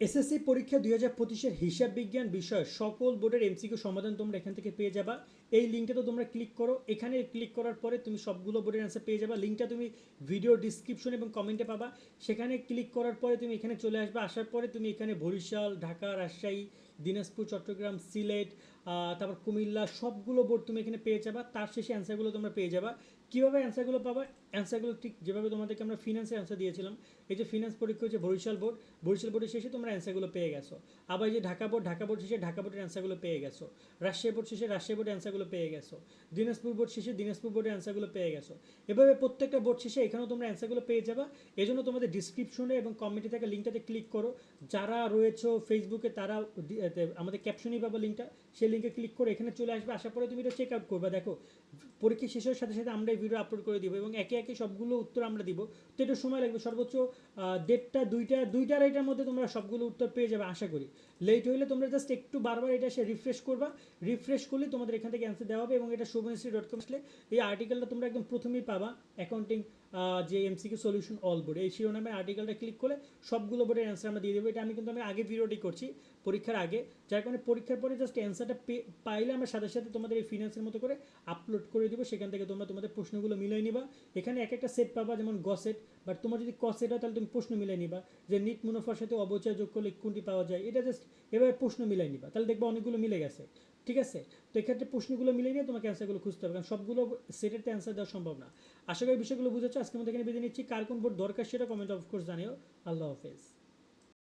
SSC পরীক্ষা দুই হাজার পঁচিশের হিসাব বিজ্ঞান বিষয় সকল বোর্ডের এমসিকিউ সমাধান তোমরা এখান থেকে পেয়ে যাবা। এই লিঙ্কটা তো তোমরা ক্লিক করো। এখানে ক্লিক করার পরে তুমি সবগুলো বোর্ডের অ্যান্সার পেয়ে যাবা। লিঙ্কটা তুমি ভিডিও ডিসক্রিপশন এবং কমেন্টে পাবা। সেখানে ক্লিক করার পরে তুমি এখানে চলে আসবে। আসার পরে তুমি এখানে বরিশাল, ঢাকা, রাজশাহী, দিনাজপুর, চট্টগ্রাম, সিলেট তারপর কুমিল্লা সবগুলো বোর্ড তুমি এখানে পেয়ে যাবা। তার শেষে অ্যান্সারগুলো তোমরা পেয়ে যাবা। কীভাবে অ্যান্সারগুলো পাবা? অ্যান্সারগুলো ঠিক যেভাবে তোমাদেরকে আমরা ফিনান্সের অ্যান্সার দিয়েছিলাম। এই যে ফিনান্স পরীক্ষা হচ্ছে বরিশাল বোর্ড বরিশাল বোর্ডের শেষে তোমরা অ্যান্সারগুলো পেয়ে গেছো। আবার যে ঢাকা বোর্ড ঢাকা বোর্ড শেষে ঢাকা বোর্ডের অ্যান্সারগুলো পেয়ে গেছো। রাজশাহী বোর্ড শেষে রাজশাহী বোর্ডের অ্যান্সারগুলো পেয়ে গেছো। দিনাজপুর বোর্ড শেষে দিনাজপুর বোর্ডের অ্যান্সারগুলো পেয়ে গেছো। এভাবে প্রত্যেকটা বোর্ড শেষে এখানেও তোমরা অ্যান্সারগুলো পেয়ে যাবা। এই জন্য তোমাদের ডিসক্রিপশনে এবং কমেন্টে থাকা লিঙ্কটাতে ক্লিক করো। যারা রয়েছে ফেসবুকে তারা আমাদের ক্যাপশনেই পাবো লিঙ্কটা সেই লিঙ্কে ক্লিক করে এখানে চলে আসবে, আসার পরে তুমি এটা চেক আউট করবে। দেখো, পরীক্ষা শেষের সাথে সাথে আমরা এই ভিডিও আপলোড করে দিব এবং একে একে সবগুলো উত্তর আমরা দিব। তো একটু সময় লাগবে, সর্বোচ্চ দেড়টা, দুইটা দুইটা আড়াইটার মধ্যে তোমরা সবগুলো উত্তর পেয়ে যাবে, আশা করি। লেট হইলে তোমরা জাস্ট একটু বারবার এটা এসে রিফ্রেশ করবা। রিফ্রেশ করলে তোমাদের এখান থেকে অ্যান্সার দেওয়া হবে এবং এটা শুভশ্রী ডট কম আসলে এই আর্টিকেলটা তোমরা একদম প্রথমেই পাবা অ্যাকাউন্টিং যে এমসিকিউ সলিউশন অল বোর্ড এই শিরোনামে আর্টিকেলটা ক্লিক করলে সবগুলো বোর্ডের অ্যান্সার আমরা দিয়ে দেবো। এটা আমি কিন্তু আমি আগে ভিডিওটি করছি, পরীক্ষার আগে। যার কারণে পরীক্ষার পরে জাস্ট অ্যান্সারটা পাইলে আমরা সাথে সাথে তোমাদের এই ফিনান্সের মতো করে আপলোড সেখান থেকে তোমরা তোমাদের প্রশ্নগুলো মিলিয়ে নিবা। এখানে এক একটা সেট পাবা, যেমন গসেট বাট তোমার যদি ক সেট হয়, তাহলে তুমি প্রশ্ন মিলিয়ে নিবা। যে নিট মুনাফার সাথে অবচয় যোগ করলে কোনটি পাওয়া যায়, এটা জাস্ট এভাবে প্রশ্ন মিলাই নিবা। তাহলে দেখবা অনেকগুলো মিলে গেছে। ঠিক আছে? তো এক্ষেত্রে প্রশ্নগুলো মিলে নিয়ে তোমাকে অ্যান্সারগুলো খুঁজতে হবে। কারণ সবগুলো সেটের অ্যান্সার দেওয়া সম্ভব না। আশা করি বিষয়গুলো বুঝেছ। আজকে মধ্যে এখানে বেঁধে নিচ্ছি। কার কোন বোর্ড দরকার সেটা কমেন্ট অফকোর্স জানিও। আল্লাহ হাফেজ।